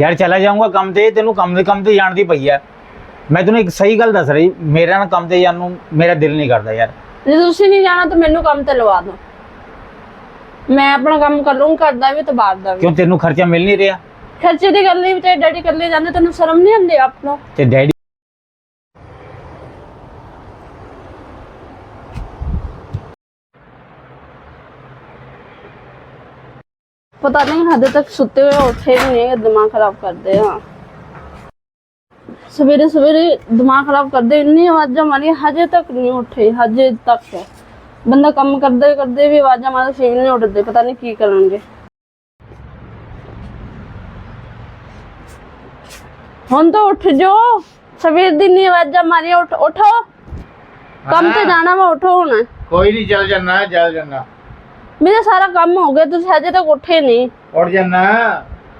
ਯਾਰ ਚਲਾ ਜਾਊਂਗਾ ਕੰਮ ਤੇ ਤੈਨੂੰ ਕੰਮ ਦੇ ਕੰਮ ਤੇ ਜਾਣ ਦੀ ਪਈ ਆ। ਮੈਂ ਤੈਨੂੰ ਇੱਕ ਸਹੀ ਗੱਲ ਦੱਸ ਰਹੀ ਮੇਰਾ ਨਾ ਕੰਮ ਤੇ ਜਾਣ ਨੂੰ ਮੇਰਾ ਦਿਲ ਨਹੀਂ ਕਰਦਾ ਯਾਰ। ਜੇ ਤੁਸੀਂ ਨਹੀਂ ਜਾਣਾ ਤਾਂ ਮੈਨੂੰ ਕੰਮ ਤੇ ਲਵਾ ਦਿਓ। ਮੈਂ ਆਪਣਾ ਕੰਮ ਕਰ ਲੂੰ ਕਰਦਾ ਵੀ ਤੇ ਬਾਹਰ ਦਾ ਵੀ। ਕਿਉਂ ਤੈਨੂੰ ਖਰਚਾ ਮਿਲ ਨਹੀਂ ਰਿਹਾ? ਖਰਚੇ ਦੀ ਗੱਲ ਨਹੀਂ ਤੇ ਡੈਡੀ ਇਕੱਲੇ ਜਾਂਦੇ ਤੈਨੂੰ ਸ਼ਰਮ ਨਹੀਂ ਆਉਂਦੀ ਆਪ ਨੂੰ ਤੇ ਡੈਡੀ ਪਤਾ ਨਹੀਂ ਹਜੇ ਤੱਕ ਸੁੱਤੇ ਹੋਏ ਉੱਠੇ ਹੀ ਨਹੀਂ ਦਿਮਾਗ ਖਰਾਬ ਕਰਦੇ ਆ। ਸਵੇਰੇ ਸਵੇਰੇ ਦਿਮਾਗ ਖਰਾਬ ਕਰਦੇ ਇੰਨੀ ਆਵਾਜ਼ਾਂ ਮਾਰੀ ਹਜੇ ਤੱਕ ਨਹੀਂ ਉੱਠੇ ਹਜੇ ਤੱਕ। ਬੰਦਾ ਕੰਮ ਕਰਦੇ ਕਰਦੇ ਵੀ ਆਵਾਜ਼ਾਂ ਮਾਰਦੇ ਫਿਰ ਵੀ ਨਹੀਂ ਉੱਠਦੇ ਪਤਾ ਨਹੀਂ ਕੀ ਕਰਨਗੇ। ਹੁਣ ਤਾਂ ਉੱਠ ਜੋ ਸਵੇਰ ਦੀ ਨਹੀਂ ਆਵਾਜ਼ਾਂ ਮਾਰੀ ਉੱਠ ਉਠੋ। ਕੰਮ ਤੇ ਜਾਣਾ ਵਾ ਉਠੋ ਹੁਣ। ਕੋਈ ਨਹੀਂ ਚੱਲ ਜਾਣਾ ਚੱਲ ਜਾਣਾ मेरा सारा काम हो गया तुम हजे तक उठे नहीं। उठ जाना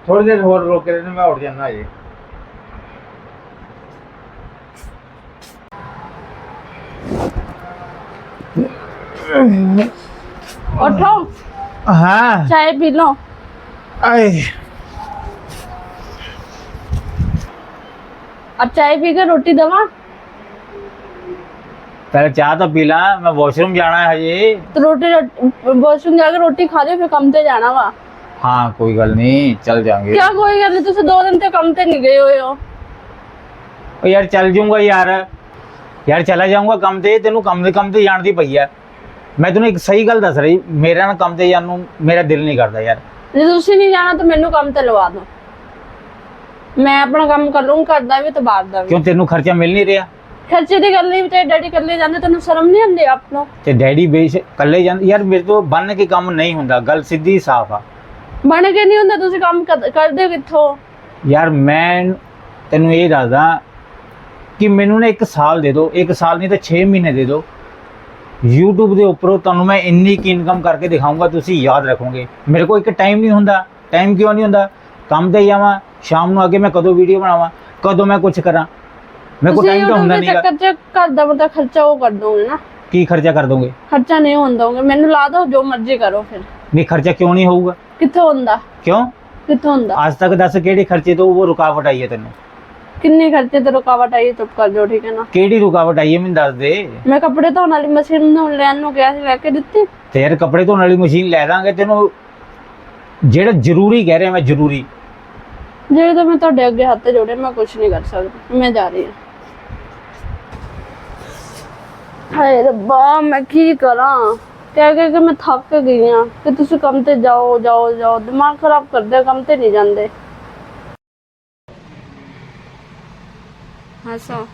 थोड़ी देर और रोक के मैं उठ जाना ये। उठो हाँ। चाय पी लो। आए। अब चाय पी के रोटी दवा? ਪਹਿਲੇ ਚਾਹ ਤਾਂ ਪੀ ਲਾ ਮੈਂ ਵਾਸ਼ਰੂਮ ਜਾਣਾ ਹੈ ਹਜੇ। ਤੇ ਰੋਟੀ ਵਾਸ਼ਰੂਮ ਜਾ ਕੇ ਰੋਟੀ ਖਾ ਲਿਓ ਫਿਰ ਕੰਮ ਤੇ ਜਾਣਾ ਵਾ। ਹਾਂ ਕੋਈ ਗੱਲ ਨਹੀਂ ਚੱਲ ਜਾਾਂਗੇ। ਕਿਆ ਕੋਈ ਗੱਲ ਨਹੀਂ ਤੁਸੀਂ ਦੋ ਦਿਨ ਤੇ ਕੰਮ ਤੇ ਨਹੀਂ ਗਏ ਹੋਏ ਹੋ। ਯਾਰ ਚੱਲ ਜਾਊਂਗਾ ਯਾਰ। ਯਾਰ ਚਲਾ ਜਾਊਂਗਾ ਕੰਮ ਤੇ ਤੈਨੂੰ ਕੰਮ ਦੇ ਕੰਮ ਤੇ ਜਾਣ ਦੀ ਪਈ ਆ। ਮੈਂ ਤੈਨੂੰ ਇੱਕ ਸਹੀ ਗੱਲ ਦੱਸ ਰਹੀ ਮੇਰਾ ਨਾ ਕੰਮ ਤੇ ਜਾਣ ਨੂੰ ਮੇਰਾ ਦਿਲ ਨਹੀਂ ਕਰਦਾ ਯਾਰ। ਜੇ ਤੁਸੀਂ ਨਹੀਂ ਜਾਣਾ ਤਾਂ ਮੈਨੂੰ ਕੰਮ ਤੇ ਲਵਾ ਦਿਓ। ਮੈਂ ਆਪਣਾ ਕੰਮ ਕਰ ਲੂੰ ਕਰਦਾ ਵੀ ਤੇ ਦਾ ਕਿਉਂ ਤੈਨੂੰ ਖਰਚਾ ਮਿਲ ਨਹੀਂ ਰਿਹਾ? ਖਰਚੇ ਦੀ ਗੱਲ ਨਹੀਂ ਤੇ ਡੈਡੀ ਇਕੱਲੇ ਜਾਂਦੇ ਤੈਨੂੰ ਸ਼ਰਮ ਨਹੀਂ ਆਉਂਦੀ ਆਪ ਨੂੰ ਤੇ ਡੈਡੀ ਬੇਸ਼ ਇਕੱਲੇ ਜਾਂਦੇ ਯਾਰ ਮੇਰੇ ਤੋਂ ਬੰਨ ਕੇ ਕੰਮ ਨਹੀਂ ਹੁੰਦਾ ਗੱਲ ਸਿੱਧੀ ਸਾਫ਼ ਆ। ਬਣ ਕੇ ਨਹੀਂ ਹੁੰਦਾ ਤੁਸੀਂ ਕੰਮ ਕਦ- ਕਰਦੇ ਕਿੱਥੋਂ? ਯਾਰ ਮੈਂ ਤੈਨੂੰ ਇਹ ਦੱਸਦਾ ਕਿ ਮੈਨੂੰ ਨਾ ਇੱਕ ਸਾਲ ਦੇ ਦਿਓ ਇੱਕ ਸਾਲ ਨਹੀਂ ਤਾਂ 6 ਮਹੀਨੇ ਦੇ ਦਿਓ। YouTube ਦੇ ਉੱਪਰੋਂ ਤੁਹਾਨੂੰ ਮੈਂ ਇੰਨੀ ਕੀ ਇਨਕਮ ਕਰਕੇ ਦਿਖਾਊਂਗਾ ਤੁਸੀਂ ਯਾਦ ਰੱਖੋਗੇ। ਮੇਰੇ ਕੋਲ ਇੱਕ ਟਾਈਮ ਨਹੀਂ ਹੁੰਦਾ ਟਾਈਮ ਕਿਉਂ ਨਹੀਂ ਹੁੰਦਾ? ਕੰਮ ਤੇ ਜਾਵਾਂ ਸ਼ਾਮ ਨੂੰ ਆ ਕੇ ਮੈਂ ਕਦੋਂ ਵੀਡੀਓ ਬਣਾਵਾਂ ਕਦੋਂ ਮੈਂ ਕੁਝ ਕਰਾਂ? ਮੇਰੇ ਕੋਲ ਟਾਈਮ ਤਾਂ ਹੁੰਦਾ ਦੇ ਨਹੀਂਗਾ ਚੱਕਰ ਚ ਘਰ ਦਾ ਮਤਲਬ ਖਰਚਾ ਉਹ ਕਰ ਦੋਗੇ ਨਾ। ਕੀ ਖਰਚਾ ਕਰ ਦੋਗੇ? ਖਰਚਾ ਨਹੀਂ ਹੁੰਦਾ ਹੋਊਗਾ ਮੈਨੂੰ ਲਾ ਦੋ ਜੋ ਮਰਜ਼ੀ ਕਰੋ ਫਿਰ। ਨਹੀਂ ਖਰਚਾ ਕਿਉਂ ਨਹੀਂ ਹੋਊਗਾ? ਕਿੱਥੋਂ ਹੁੰਦਾ? ਕਿਉਂ? ਕਿੱਥੋਂ ਹੁੰਦਾ? ਅੱਜ ਤੱਕ ਦੱਸ ਕਿਹੜੇ ਖਰਚੇ ਤੋਂ ਉਹ ਰੁਕਾਵਟ ਆਈ ਹੈ ਤੈਨੂੰ? ਕਿੰਨੇ ਖਰਚੇ ਤੇ ਰੁਕਾਵਟ ਆਈ ਹੈ, ਚੁੱਪ ਕਰ ਜਾਓ ਠੀਕ ਹੈ ਨਾ? ਕਿਹੜੀ ਰੁਕਾਵਟ ਆਈ ਹੈ ਮੈਨੂੰ ਦੱਸ ਦੇ। ਮੈਂ ਕੱਪੜੇ ਧੋਣ ਵਾਲੀ ਮਸ਼ੀਨ ਨੂੰ ਲੈਣ ਨੂੰ ਕਿਹਾ ਸੀ ਲੈ ਕੇ ਦਿੱਤੀ। ਤੇ ਯਾਰ ਕੱਪੜੇ ਧੋਣ ਵਾਲੀ ਮਸ਼ੀਨ ਲੈ ਦਾਂਗੇ ਤੈਨੂੰ। ਜਿਹੜਾ ਜ਼ਰੂਰੀ ਕਹਿ ਰਿਹਾ ਮੈਂ ਜ਼ਰੂਰੀ। ਜਿਹੜੇ ਤਾਂ ਮੈਂ ਤੁਹਾਡੇ ਅੱਗੇ ਹੱਥ ਜੋੜੇ ਮੈਂ ਕੁਝ ਨਹੀਂ ਕਰ ਸਕਦੀ। ਮੈਂ ਜਾ ਰਹੀ ਹਾਂ। ਹਾਏ ਰੱਬਾ, ਮੈਂ ਕੀ ਕਰਾਂ? ਕਹਿ ਕਹਿ ਕੇ ਮੈਂ ਥੱਕ ਗਈ ਹਾਂ ਕਿ ਤੁਸੀਂ ਕੰਮ ਤੇ ਜਾਓ ਜਾਓ ਜਾਓ। ਦਿਮਾਗ ਖਰਾਬ ਕਰਦੇ, ਕੰਮ ਤੇ ਨਹੀਂ ਜਾਂਦੇ। ਹੱਸੋ